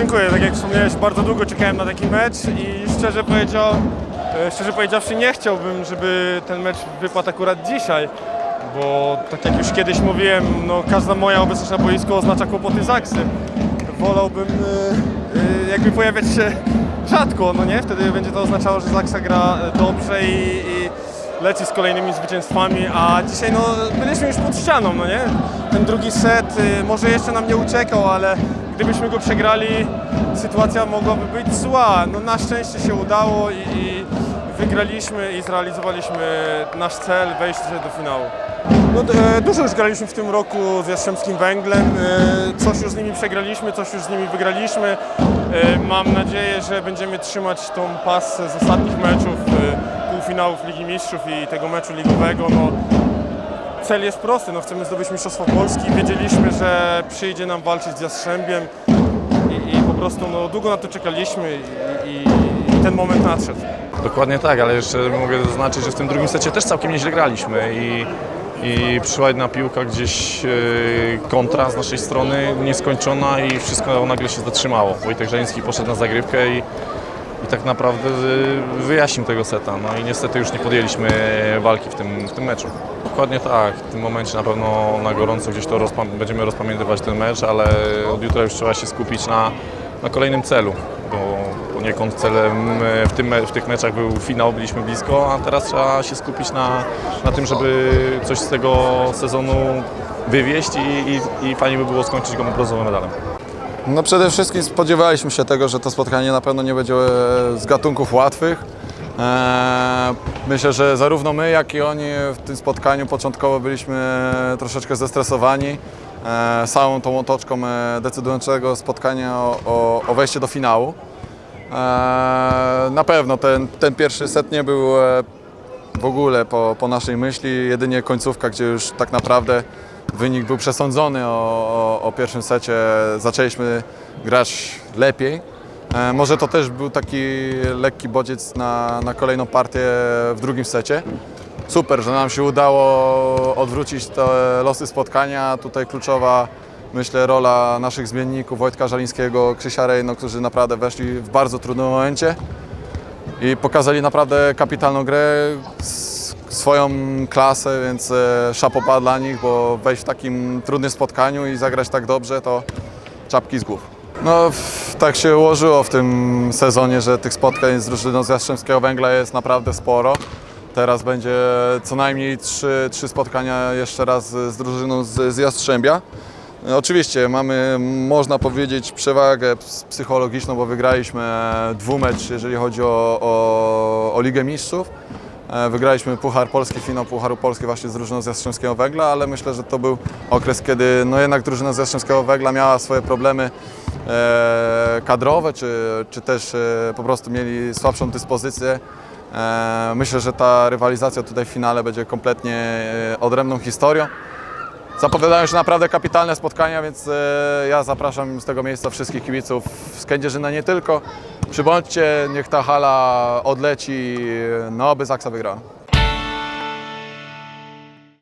dziękuję. Tak jak wspomniałeś, bardzo długo czekałem na taki mecz i szczerze, powiedział, e, szczerze powiedziawszy nie chciałbym, żeby ten mecz wypadł akurat dzisiaj, bo tak jak już kiedyś mówiłem, no, każda moja obecność na boisku oznacza kłopoty Zaksy. Wolałbym e, e, jakby pojawiać się rzadko, no nie? Wtedy będzie to oznaczało, że Zaksa gra dobrze i, i leci z kolejnymi zwycięstwami, a dzisiaj no, byliśmy już pod ścianą, no nie? Ten drugi set może jeszcze nam nie uciekał, ale gdybyśmy go przegrali, sytuacja mogłaby być zła. No na szczęście się udało i, i wygraliśmy i zrealizowaliśmy nasz cel, wejście do finału. No, e, dużo już graliśmy w tym roku z Jastrzębskim Węglem. E, coś już z nimi przegraliśmy, coś już z nimi wygraliśmy. E, mam nadzieję, że będziemy trzymać tą pasę z ostatnich meczów, e, półfinałów Ligi Mistrzów i tego meczu ligowego. No, cel jest prosty, no, chcemy zdobyć Mistrzostwo Polski. Wiedzieliśmy, że przyjdzie nam walczyć z Jastrzębiem i, i po prostu no, długo na to czekaliśmy i, i, i ten moment nadszedł. Dokładnie tak, ale jeszcze mogę zaznaczyć, że w tym drugim secie też całkiem nieźle graliśmy i, i przyszła jedna piłka gdzieś e, kontra z naszej strony, nieskończona i wszystko nagle się zatrzymało. Wojtek Żeński poszedł na zagrywkę i, i tak naprawdę wyjaśnił tego seta. No i niestety już nie podjęliśmy walki w tym, w tym meczu. Dokładnie tak, w tym momencie na pewno na gorąco gdzieś to rozpa- będziemy rozpamiętywać ten mecz, ale od jutra już trzeba się skupić na, na kolejnym celu, bo poniekąd celem e, w, tym, w tych meczach był finał, byliśmy blisko, a teraz trzeba się skupić na, na tym, żeby coś z tego sezonu wywieźć i, i, i fajnie by było skończyć go brązowym medalem. No przede wszystkim spodziewaliśmy się tego, że to spotkanie na pewno nie będzie e, z gatunków łatwych. Eee, Myślę, że zarówno my, jak i oni w tym spotkaniu początkowo byliśmy troszeczkę zestresowani całą tą otoczką e, decydującego spotkania o, o, o wejście do finału. Na pewno ten, ten pierwszy set nie był e, w ogóle po, po naszej myśli, jedynie końcówka, gdzie już tak naprawdę wynik był przesądzony o, o, o pierwszym secie, zaczęliśmy grać lepiej. E, może to też był taki lekki bodziec na, na kolejną partię w drugim secie. Super, że nam się udało odwrócić te losy spotkania. Tutaj kluczowa, myślę, rola naszych zmienników Wojtka Żalińskiego, Krzysia Rejno, którzy naprawdę weszli w bardzo trudnym momencie i pokazali naprawdę kapitalną grę, swoją klasę, więc e, szapoba dla nich, bo wejść w takim trudnym spotkaniu i zagrać tak dobrze, to czapki z głów. No, tak się ułożyło w tym sezonie, że tych spotkań z drużyną z Jastrzębskiego Węgla jest naprawdę sporo. Teraz będzie co najmniej trzy, trzy spotkania jeszcze raz z drużyną z, z Jastrzębia. E, Oczywiście mamy, można powiedzieć, przewagę ps- psychologiczną, bo wygraliśmy dwumecz, jeżeli chodzi o, o, o Ligę Mistrzów. E, Wygraliśmy Puchar Polski, finał Pucharu Polski właśnie z drużyną z Jastrzębskiego Węgla, ale myślę, że to był okres, kiedy no jednak drużyna z Jastrzębskiego Węgla miała swoje problemy e, kadrowe, czy, czy też e, po prostu mieli słabszą dyspozycję. Myślę, że ta rywalizacja tutaj w finale będzie kompletnie odrębną historią. Zapowiadają się naprawdę kapitalne spotkania, więc e, ja zapraszam z tego miejsca wszystkich kibiców z Kędzierzyna nie tylko. Przybądźcie, niech ta hala odleci, no by Zaksa wygrała.